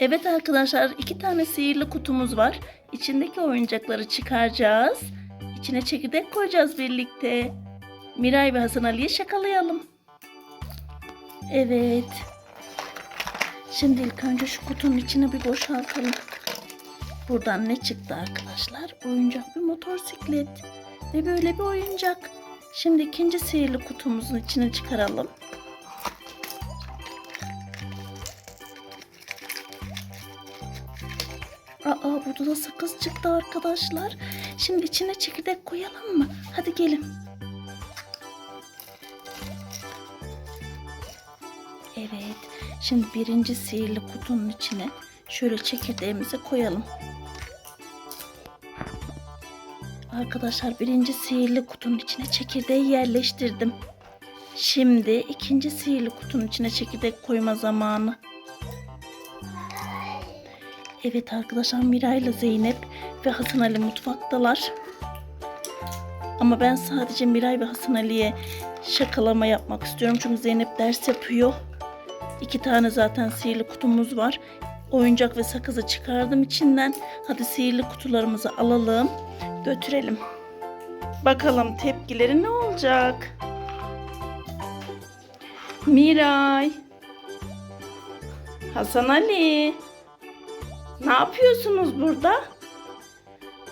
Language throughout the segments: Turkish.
Evet arkadaşlar iki tane sihirli kutumuz var. İçindeki oyuncakları çıkaracağız. İçine çekirdek koyacağız birlikte. Miray ve Hasan Ali'yi şakalayalım. Evet. Şimdi ilk önce şu kutunun içine bir boşaltalım. Buradan ne çıktı arkadaşlar? Oyuncak bir motosiklet. Ve böyle bir oyuncak. Şimdi ikinci sihirli kutumuzun içine çıkaralım. Aa burada da sakız çıktı arkadaşlar. Şimdi içine çekirdek koyalım mı? Hadi gelin. Evet. Şimdi birinci sihirli kutunun içine şöyle çekirdeğimizi koyalım. Arkadaşlar birinci sihirli kutunun içine çekirdeği yerleştirdim. Şimdi ikinci sihirli kutunun içine çekirdek koyma zamanı. Evet arkadaşlar Mira ile Zeynep ve Hasan Ali mutfaktalar. Ama ben sadece Miray ve Hasan Ali'ye şakalama yapmak istiyorum. Çünkü Zeynep ders yapıyor. İki tane zaten sihirli kutumuz var. Oyuncak ve sakızı çıkardım içinden. Hadi sihirli kutularımızı alalım. Götürelim. Bakalım tepkileri ne olacak? Miray. Hasan Ali. Ne yapıyorsunuz burada?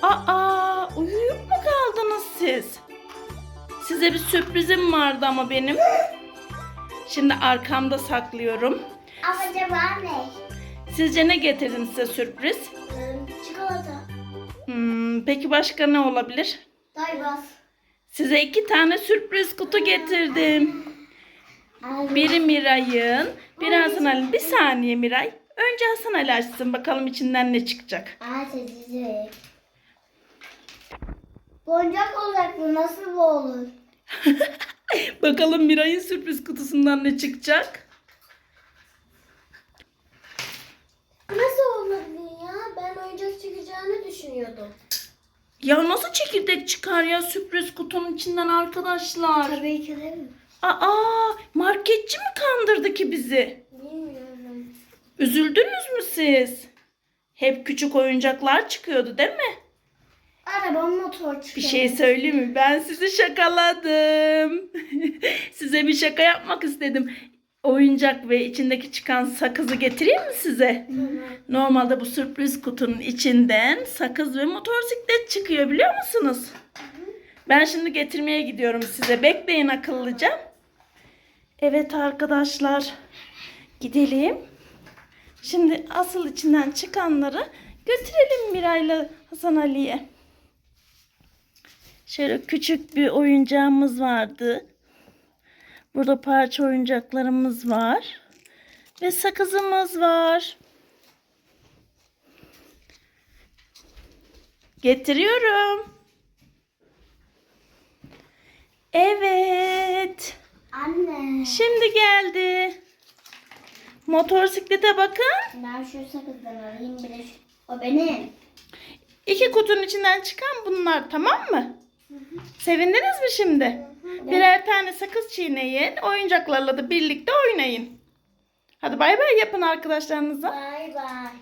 Aa, uyuyup mu kaldınız siz? Size bir sürprizim vardı ama benim. Şimdi arkamda saklıyorum. Acaba ne? Sizce ne getirdim size sürpriz? Çikolata. Hmm, peki başka ne olabilir? Daybaz. Size iki tane sürpriz kutu getirdim. Biri Miray'ın, Hasan Ali. Bir saniye Miray. Önce Hasan Ali açsın bakalım içinden ne çıkacak. Aa çekici. Boncuk olacak bu nasıl bu olur? Bakalım Miray'ın sürpriz kutusundan ne çıkacak? Nasıl olabilir ya? Ben oyuncak çıkacağını düşünüyordum. Ya nasıl çekirdek çıkar ya sürpriz kutunun içinden arkadaşlar? Tabii ki de mi? Aa, marketçi mi kandırdı ki bizi? Üzüldünüz mü siz? Hep küçük oyuncaklar çıkıyordu değil mi? Araba motor çıkıyor. Bir şey söyleyeyim mi? Ben sizi şakaladım. size bir şaka yapmak istedim. Oyuncak ve içindeki çıkan sakızı getireyim mi size? Normalde bu sürpriz kutunun içinden sakız ve motosiklet çıkıyor biliyor musunuz? Ben şimdi getirmeye gidiyorum size. Bekleyin akıllıca. Evet arkadaşlar. Gidelim. Şimdi asıl içinden çıkanları götürelim Miray'la Hasan Ali'ye. Şöyle küçük bir oyuncağımız vardı. Burada parça oyuncaklarımız var. Ve sakızımız var. Getiriyorum. Evet. Anne. Şimdi geldi. Motosiklete bakın. Ben şu sakızdan alayım bir de şu. O benim. İki kutunun içinden çıkan bunlar tamam mı? Sevindiniz mi şimdi? Birer tane sakız çiğneyin. Oyuncaklarla da birlikte oynayın. Hadi bay bay yapın arkadaşlarınıza. Bay bay.